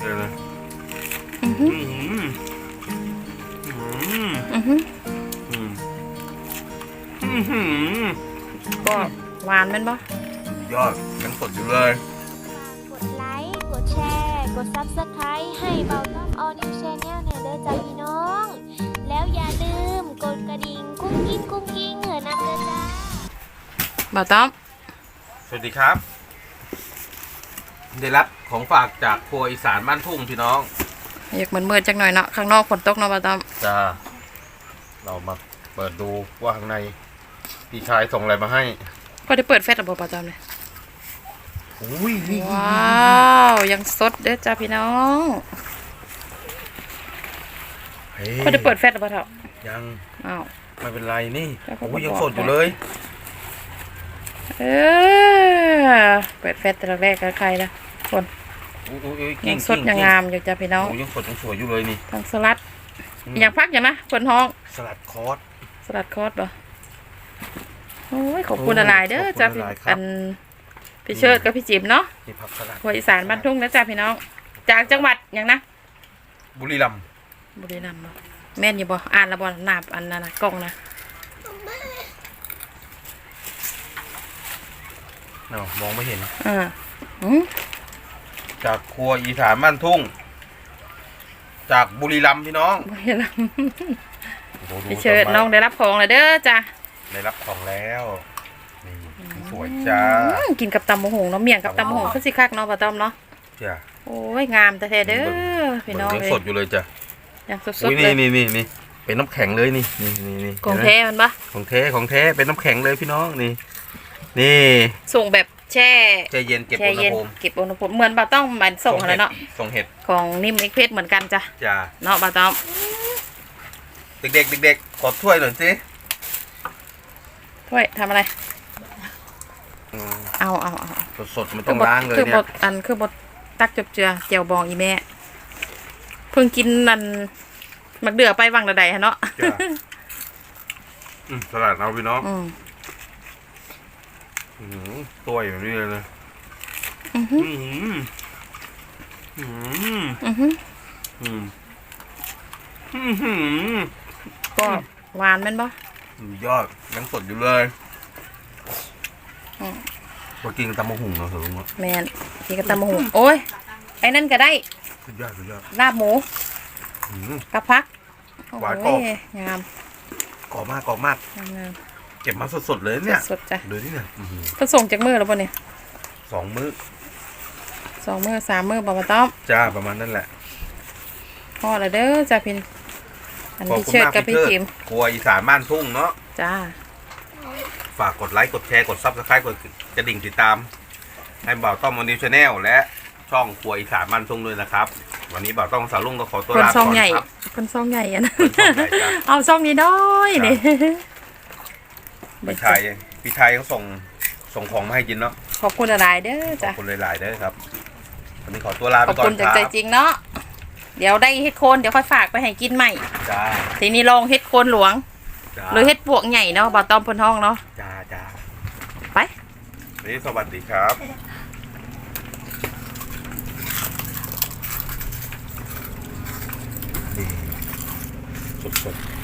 เดี๋ยวนะอือหืออืมอืมอือหืออืมอืมอืมก็หวานแมันบ่ยอดยังสดอยู่เลย กดไลค์ กดแชร์ กด Subscribe ให้เบาต้อม All New Channel หน่อยเด้อจ้าพี่น้อง แล้วอย่าลืมกดกระดิ่งกุ้งกิ้งกุ้งกิ้งเหอะนะเด้อจ้าบ่าวต้อม สวัสดีครับ ได้รับ ของฝากจากครัวอีสานบ้านทุ่งพี่น้องอยากมืดๆจักหน่อยเนาะข้างนอกฝนตกเนาะบ่าวต้อมจ้าเรามาเปิดดูว่าข้างในพี่ชายส่งอะไรมาให้ก็ได้เปิดแฟลชหรือบ่บ่าวต้อมเลยอุ้ยนี่ว้าวยังสดเด้อจ้าพี่น้องฮ้ยก็ได้เปิดแฟลชหรือบ่าวเฒ่ายังอ้าวไม่เป็นไรนี่แล้วเขาก็โอ้ยยังบอกสดอยู่เลยเออเปิดแฟลชแต่แรกกับใครนะ คนอุ้ยอุ้ยอุ้ยยักิ้งงสดยังงามอยู่จ้าพี่น้องโอ้ยยังสดยังสวยอยู่เลยนี่ทั้งสลัด อย่างพักอย่างนะคนห้อง สลัดคอร์สสลัดคอร์สบ่โอ้ยขอบคุณหลายๆเด้อขอบคุณจ้าพี่หลายๆครับอันพี่เชิดกับพี่จิ๋มเนาะนี่ผักสลัดหัวอีสานบ้านทุ่งนะจ้าพี่น้อง จากจังหวัดอย่างนะ บุรีรัมย์บุรีรัมย์บ่แม่นอยู่บ่อ่านและบ่หนาบอันนั้นนะกล้องนะเนาะมองไม่เห็นอ่าอืม จากครัวอีสานบ้านทุ่ง จากบุรีรัมย์พี่น้องบุรีรัมย์โอ้โหพี่เชิดส่มาน้องได้รับของแล้วเด้อจ้าได้รับของแล้วนี่สวยจ้าอืมกินกับตำมะฮงเนาะเมี่ยงกับตำมะฮงคือสิคักเนาะบ่ต้อมเนาะจ้าโอ้ยงามแต่แท้ๆเด้อพี่น้องยังเลยสดอยู่เลยจ้ะยังสอุ้ดยๆเลนี่ยนี่นี่นี่เป็นน้ำแข็งเลยนี่นี่นี่นี่ของเห็นไหมแท้มันปะของแท้ของแท้เป็นน้ำแข็งเลยพี่น้องนี่ นี่ ส่งแบบ แช่ใจเย็นเก็บแช่อุณหเย็นภูมิเก็บอุณหภูมิเหมือนบ่ต้องมันส่งอะไรเนาะส่งเห็ดของนิ่มเอ็กเพสเหมือนกันจ้ะจ้าเนาะบ่ต้องเด็กๆเด็กๆขอถ้วยหน่อยสิถ้วยทำอะไร อืมเอาเอาเอาสดๆมันต้องล้างเลยคือเนี่บยดอันคือบดตักจบเจือเจียวบองอีแม่เพิ่งกินนันมักเดือไปวังระใดฮะเนาะจ้าอืมสลัดเอาพี่น้องอืมอืม ตัวอย่างนี้เลยนะอือหืออืมอืมอือหืออืมอืมอืมก็หวานแมันบ่ยอดยังสดอยู่เลยอืมพอกินตำมะหุ่งเหรอเหรอลุงวะแมนพี่กระตำมะฮุงโอ้ยไอ้นั่นก็ได้สุดยอดสุดยอดลาบหมูอืมกับพักหวานกรอบโอ้ยงามกรอบมากกรอบมากงามงามเก็บมาสดๆเลยเนี่ยสดๆจ้ะดูนี่เนี่ยอื้อหือเพิ่นส่งจากมือแล้วบ่เนี่ยสองมื้อสองมือสามมือบ่มาต้อมจ้าประมาณนั่นแหละพอแล้วเด้อจ้ะพี่อันขอบพี่คุณเชิดมากกับพี่เชิดจิมครัวอีสานบ้านทุ่งเนาะจ้าฝากกดไลค์กดแชร์กดซับสไครต์กดกระดิ่งติดตาม ให้บ่าวต้อมมอนิวชาแนลและช่องครัวอีสานบ้านทุ่งด้วยนะครับ วันนี้บ่าวต้อมสาวลุงก็ขอตัวคนลาซก่องอนใหญ่ครับคนซองใหญ่อะนะคนช่องไหนจ้ะ เอาซองนี้น้อยครับนี่ พี่ชายพี่ชายยังส่งส่งของมาให้กินเนาะขอบคุณหลายๆเด้อขอจ้ะบคุณหลายๆเด้อครับวันนี้ขอตัวลาขไปอบก่อคุนณคจากรับใจจริงเนาะเดี๋ยวได้เฮ็ดโคนเดี๋ยวค่อยฝากไปให้กินใหม่ จ้าทีนี้ลองเฮ็ดโคนหลวง จ้าหรือเฮ็ดปวกใหญ่เนาะบ่ต้อมเพิ่นห้องเนาะจ้าจ้าไป วันนี้สวัสดีครับนี่สดๆ